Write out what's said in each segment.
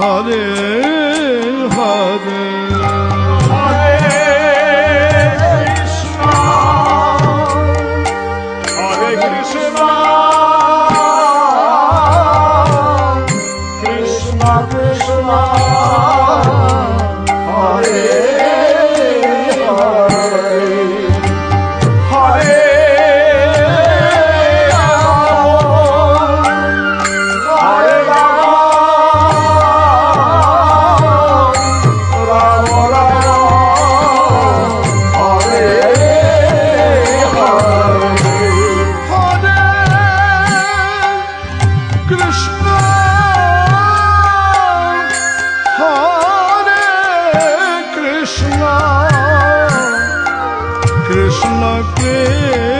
Hare Hare Krishna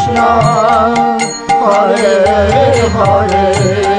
Krishna Hare Hare.